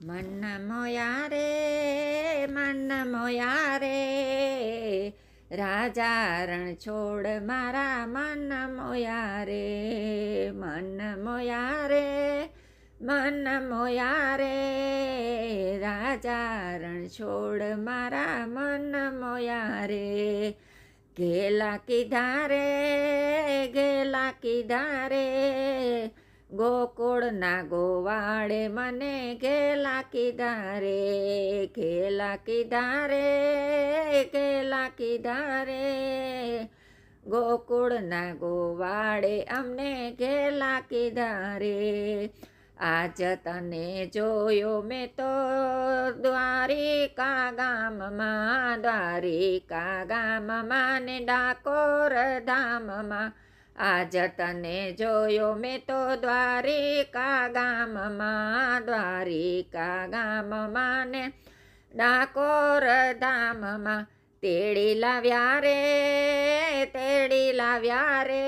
મન મોયા રે મન મોયા રે રાજા રણ છોડ મારા મન મોયા રે મન મોયા રે મન મોયા રે રાજા રણ છોડ મારા મન મોયા રે ગેલા કીધા રે ગેલા કીધા રે ગોકુળના ગોવાળે મને ઘેલા કીધા રે ગેલા કીધા રે ગેલા કીધા રે ગોકુળના ગોવાળે અમને ઘેલા કીધા રે આજ તને જોયો મેં તો દ્વારિકા ગામમાં દ્વારિકા ગામમાં ને ડાકોર ધામમાં. આજ તને જોયો મેં તો દ્વારિકા ગામમાં દ્વારિકા ગામમાં ને ડાકોર ધામમાં તેડી લાવ્યા રે, તેડી લાવ્યા રે.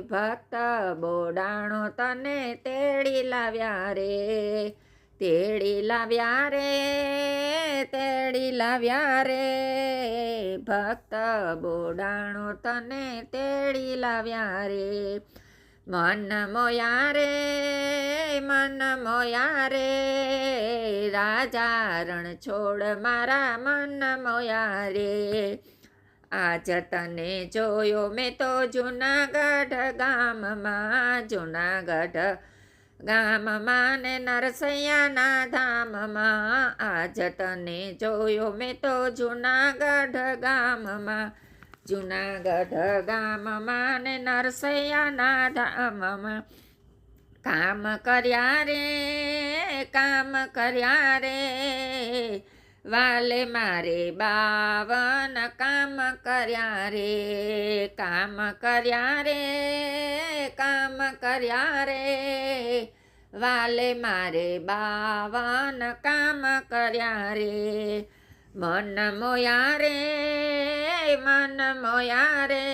ભક્ત બોડાણો તને તેડી લાવ્યા રે. તેડી લાવ્યા રે, તેડી લાવ્યા રે. ભક્ત બોડાણો તને તેડી લાવ્યા રે. મન મોયા રે, મન મોયા રે. રાજા છોડ મારા મન મોયા રે. આજ તને જોયો મેં તો જુનાગઢ ગામમાં. જુનાગઢ ગામમાં ને નરસૈયાના ધામમાં આજ તને જોયો મેં તો જુનાગઢ ગામમાં. જુનાગઢ ગામમાં ને નરસૈયાના ધામમાં કામ કર્યા રે, કામ કર્યા રે. વાલે મારે બાવન કામ કર્યા રે, કામ કર્યા રે, કામ કર્યા રે. વાલે મારે બાવન કામ કર્યા રે, મન મોયા રે, મન મોયા રે.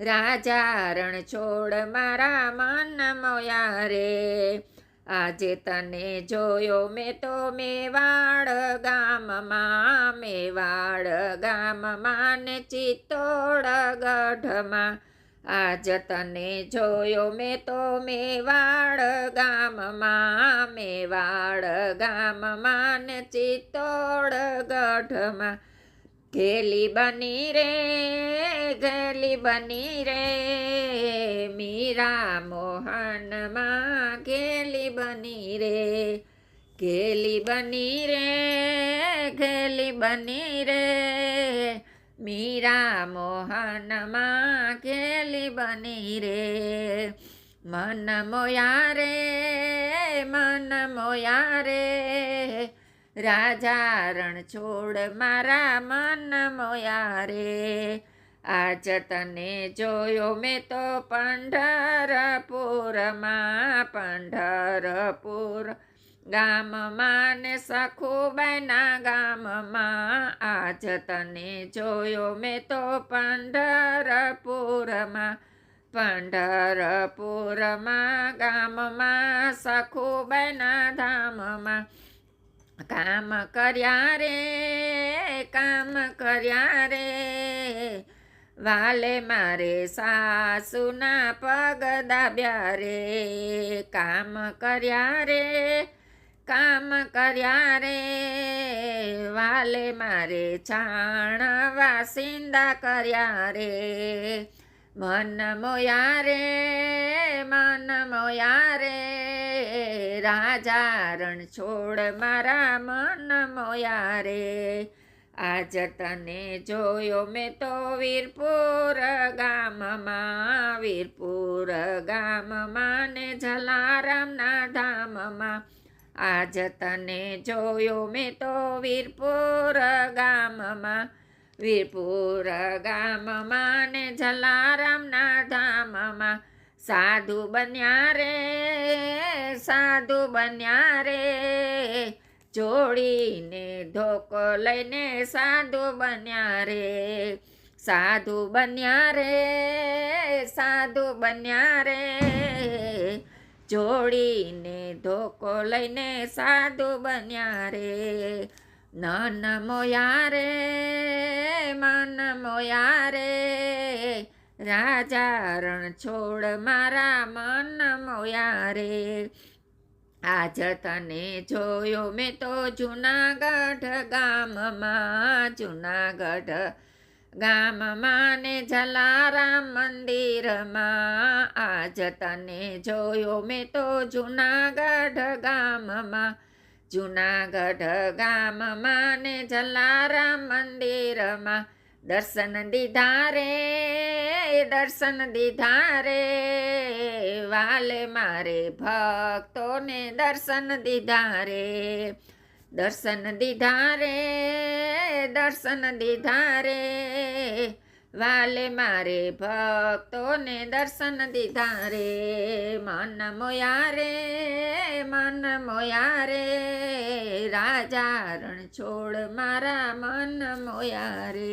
રાજા રણ છોડ મારા મન મોયા રે આજે તને જોયો મેં તો મેવાડ ગામમાં મેવાડ ગામમાં ને ચિત્તોડ ગઢમાં. આજ તને જોયો મેં તો મેવાડ ગામમાં મેવાડ ગામમાં ને ચિત્તોડ ગઢમાં. ઘેલી બની રે, ઘેલી બની રે, મીરા મોહનમાં બની રે ઘેલી બની રે ઘેલી બની રે મીરા મોહનમાં ઘેલી બની રે મન મોયા રે, મન મોયા રે. રાજા રણ છોડ મારા મન મોયા રે. આજ તને જોયો મેં તો પંઢરપુરમાં, પંઢરપુર ગામમાં ને સખુબાઈના ગામમાં આજ તને જોયો મેં તો પંઢરપુરમાં પંઢરપુરમાં ગામમાં સખુબાઈના ધામમાં કામ કર્યા રે, કામ કર્યા રે. વાલે મારે સાસુના પગ દાબ્યા રે કામ કર્યા રે, કામ કર્યા રે. વાલે મારે છાણ વાસિંદા કર્યા રે, મન મોયા રે, મન મોયા રે. રાજા રણ છોડ મારા મન મોયા રે. આજ તને જોયો મેં તો વીરપુર ગામમાં વીરપુર ગામમાં ને જલારામના ધામમાં. આજ તને જોયો મેં તો વીરપુર ગામમાં વીરપુર ગામમાં ને જલારામના ધામમાં. સાધુ બન્યા રે, સાધુ બન્યા રે જોડીને ધોકો લઈને સાધુ બન્યા રે, સાધુ બન્યા રે, સાધુ બન્યા રે. જોડીને ધોકો લઈને સાધુ બન્યા રે, નન મોયા રે, મન મોયા રે. રાજા રણ છોડ મારા મન મોયા રે આજ તને જોયો મેં તો જુનાગઢ ગામમાં જુનાગઢ ગામમાં ને જલારામ મંદિરમાં. આજ તને જોયો મેં તો જૂનાગઢ ગામમાં જૂનાગઢ ગામમાં ને જલારામ મંદિરમાં. દર્શન દીધા રે દર્શન દીધા રે, વાલે મારે ભક્તોને દર્શન દીધા રે. દર્શન દીધા રે, દર્શન દીધા રે, વાલે મારે ભક્તોને દર્શન દીધા રે. મન મોયા રે, મન મોયા રે, રાજા રણ છોડ મારા મન મોયા રે.